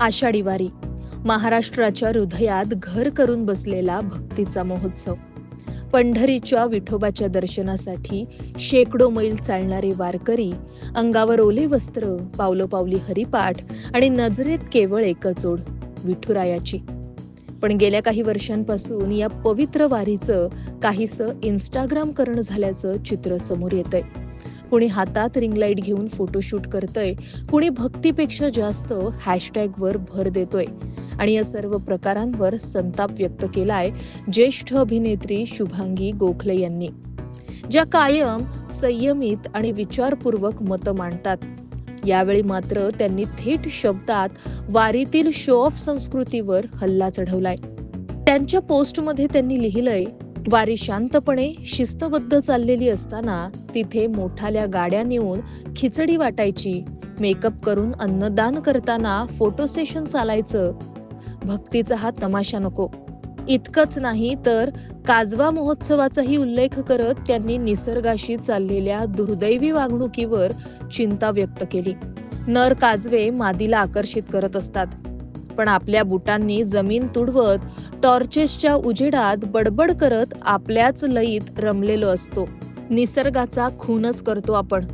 आषाढी वारी. महाराष्ट्राच्या हृदयात घर करून बसलेला भक्तीचा महोत्सव. पंढरीच्या विठोबाच्या दर्शनासाठी शेकडो मैल चालणारे वारकरी अंगावर ओले वस्त्र पावलोपावली हरिपाठ आणि नजरेत केवळ एकच ओढ विठुरायाची. पण गेल्या काही वर्षांपासून या पवित्र वारीचं काहीसं इंस्टाग्राम करणं झाल्याचं चित्र समोर येतंय. कुणी हातात रिंगलाईट घेऊन फोटोशूट करतंय कुणी भक्तीपेक्षा जास्त हॅशटॅगवर भर देतोय. आणि या सर्व प्रकारांवर संताप व्यक्त केलाय ज्येष्ठ अभिनेत्री शुभांगी गोखले यांनी ज्या कायम संयमित आणि विचारपूर्वक मतं मांडतात. यावेळी मात्र त्यांनी थेट शब्दात वारीतील शो ऑफ संस्कृतीवर हल्ला चढवलाय. त्यांच्या पोस्टमध्ये त्यांनी लिहिलंय वारी शांतपणे शिस्तबद्ध चाललेली असताना तिथे मोठाल्या गाड्या नेऊन खिचडी वाटायची. मेकअप करून अन्नदान करताना फोटो सेशन चालायचं. भक्तीचा हा तमाशा नको. इतकंच नाही तर काजवा महोत्सवाचाही उल्लेख करत त्यांनी निसर्गाशी चाललेल्या दुर्दैवी वागणुकीवर चिंता व्यक्त केली. नर काजवे मादीला आकर्षित करत असतात. पण आपल्या बुटांनी जमीन तुडवत टॉर्चेसच्या उजेडात बडबड करत आपल्याच लयीत रमलेलो असतो. निसर्गाचा खूनच करतो आपण.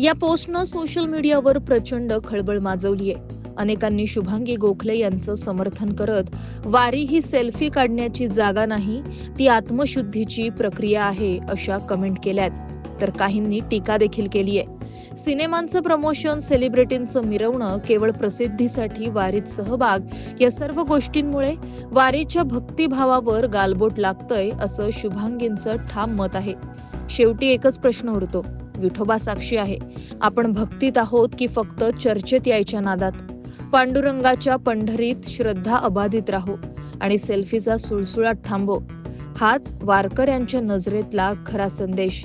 या पोस्टनं सोशल मीडियावर प्रचंड खळबळ माजवलीय. अनेकांनी शुभांगी गोखले यांचं समर्थन करत वारी ही सेल्फी काढण्याची जागा नाही ती आत्मशुद्धीची प्रक्रिया आहे अशा कमेंट केल्यात. तर काहींनी टीका देखील केली आहे सिनेमांचं प्रमोशन सेलिब्रिटींचं मिरवणं केवळ प्रसिद्धीसाठी वारीत सहभाग. या सर्व गोष्टींमुळे वारीच्या भक्तिभावावर गालबोट लागतंय असं शुभांगींचं ठाम मत आहे. शेवटी एकच प्रश्न उरतो विठोबा साक्षी आहे. आपण भक्तीत आहोत की फक्त चर्चेत यायच्या नादात? पांडुरंगाच्या पंढरीत श्रद्धा अबाधित राहू आणि सेल्फीचा सुळसुळाट थांबो. हाच वारकऱ्यांच्या नजरेतला खरा संदेश.